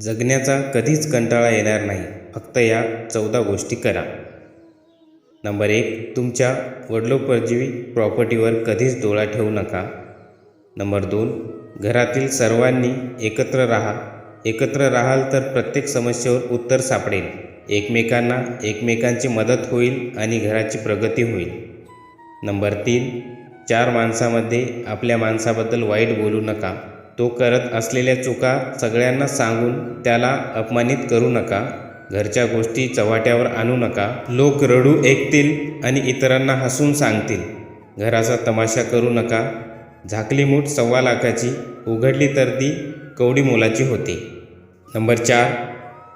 जगण्याचा कधीच कंटाळा येणार नाही. फक्त या चौदा गोष्टी करा. नंबर एक तुमच्या वडलोपरजीवी प्रॉपर्टीवर कधीच डोळा ठेवू नका. नंबर दोन घरातील सर्वांनी एकत्र राहा. एकत्र राहाल तर प्रत्येक समस्येवर उत्तर सापडेल. एकमेकांना एकमेकांची मदत होईल आणि घराची प्रगती होईल. नंबर तीन चार माणसामध्ये आपल्या माणसाबद्दल वाईट बोलू नका. तो करत असलेल्या चुका सगळ्यांना सांगून त्याला अपमानित करू नका. घरच्या गोष्टी चव्हाट्यावर आणू नका. लोक रडू ऐकतील आणि इतरांना हसून सांगतील. घराचा तमाशा करू नका. झाकली मूठ सव्वा लाखाची उघडली तर ती कवडी मोलाची होते. नंबर चार.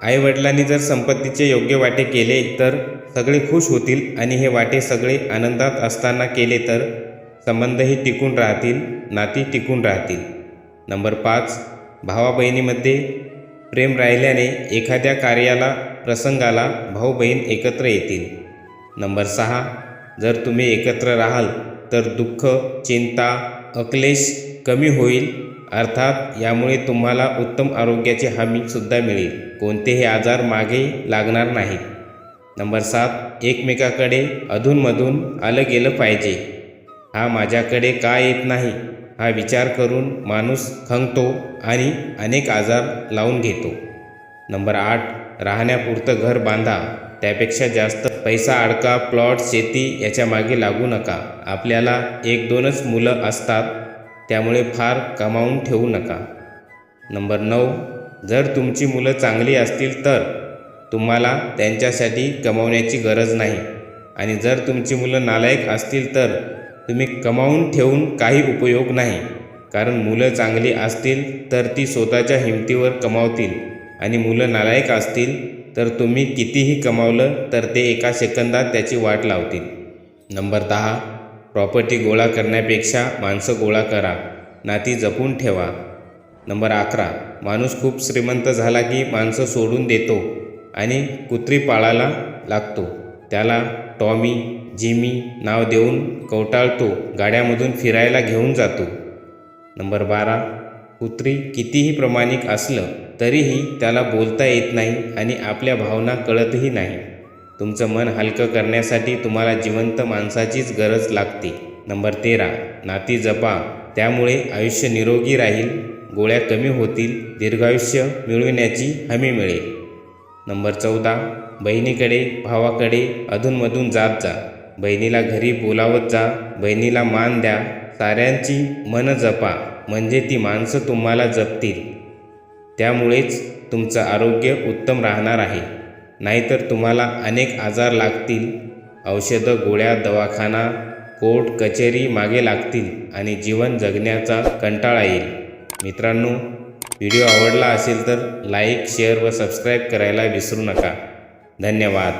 आईवडिलांनी जर संपत्तीचे योग्य वाटे केले तर सगळे खुश होतील आणि हे वाटे सगळे आनंदात असताना केले तर संबंधही टिकून राहतील नाती टिकून राहतील. नंबर पाच भावा बहिणीमध्ये प्रेम राहिल्याने एखाद्या कार्याला प्रसंगाला भाऊ बहीण एकत्र येतील. नंबर सहा जर तुम्ही एकत्र राहाल तर दुःख चिंता अक्लेश कमी होईल. अर्थात यामुळे तुम्हाला उत्तम आरोग्याची हमीसुद्धा मिळेल. कोणतेही आजार मागे लागणार नाहीत. नंबर सात एकमेकाकडे अधूनमधून आलं गेलं पाहिजे. हा माझ्याकडे का येत नाही? हा विचार करून माणूस खंगतो आणि अनेक आजार लावून घेतो. नंबर आठ राहण्यापुरतं घर बांधा. त्यापेक्षा जास्त पैसा अडका प्लॉट शेती याच्या मागे लागू नका. आपल्याला एक दोनच मुलं असतात त्यामुळे फार कमावून ठेवू नका. नंबर नऊ जर तुमची मुलं चांगली असतील तर तुम्हाला त्यांच्यासाठी कमावण्याची गरज नाही. आणि जर तुमची मुलं नालायक असतील तर तुम्ही कमावून ठेवून काही उपयोग नाही. कारण मुलं चांगली असतील तर ती स्वतःच्या हिमतीवर कमावतील. आणि मुलं नालायक असतील तर तुम्ही कितीही कमावलं तर ते एका सेकंदात त्याची वाट लावतील. नंबर दहा. प्रॉपर्टी गोळा करण्यापेक्षा माणसं गोळा करा. नाती जपून ठेवा. नंबर अकरा. माणूस खूप श्रीमंत झाला की माणसं सोडून देतो आणि कुत्री पाळायला लागतो. त्याला टॉमी जिमी नाव देऊन कवटाळतो गाड्यामधून फिरायला घेऊन जातो. नंबर बारा. कुत्री कितीही प्रामाणिक असलं तरीही त्याला बोलता येत नाही आणि आपल्या भावना कळतही नाही. तुमचं मन हलकं करण्यासाठी तुम्हाला जिवंत माणसाचीच गरज लागते. नंबर तेरा. नाती जपा. त्यामुळे आयुष्य निरोगी राहील गोळ्या कमी होतील दीर्घायुष्य मिळविण्याची हमी मिळेल. नंबर चौदा. बहिणीकडे भावाकडे अधूनमधून जात जा. बहिणीला घरी बोलावत जा बहिणीला मान द्या साऱ्यांची मन जपा म्हणजे ती माणसं तुम्हाला जपतील. त्यामुळेच तुमचं आरोग्य उत्तम राहणार आहे. नाहीतर तुम्हाला अनेक आजार लागतील. औषधं गोळ्या दवाखाना कोर्ट कचेरी मागे लागतील आणि जीवन जगण्याचा कंटाळा येईल. मित्रांनो व्हिडिओ आवडला असेल तर लाईक शेअर व सबस्क्राईब करायला विसरू नका. धन्यवाद.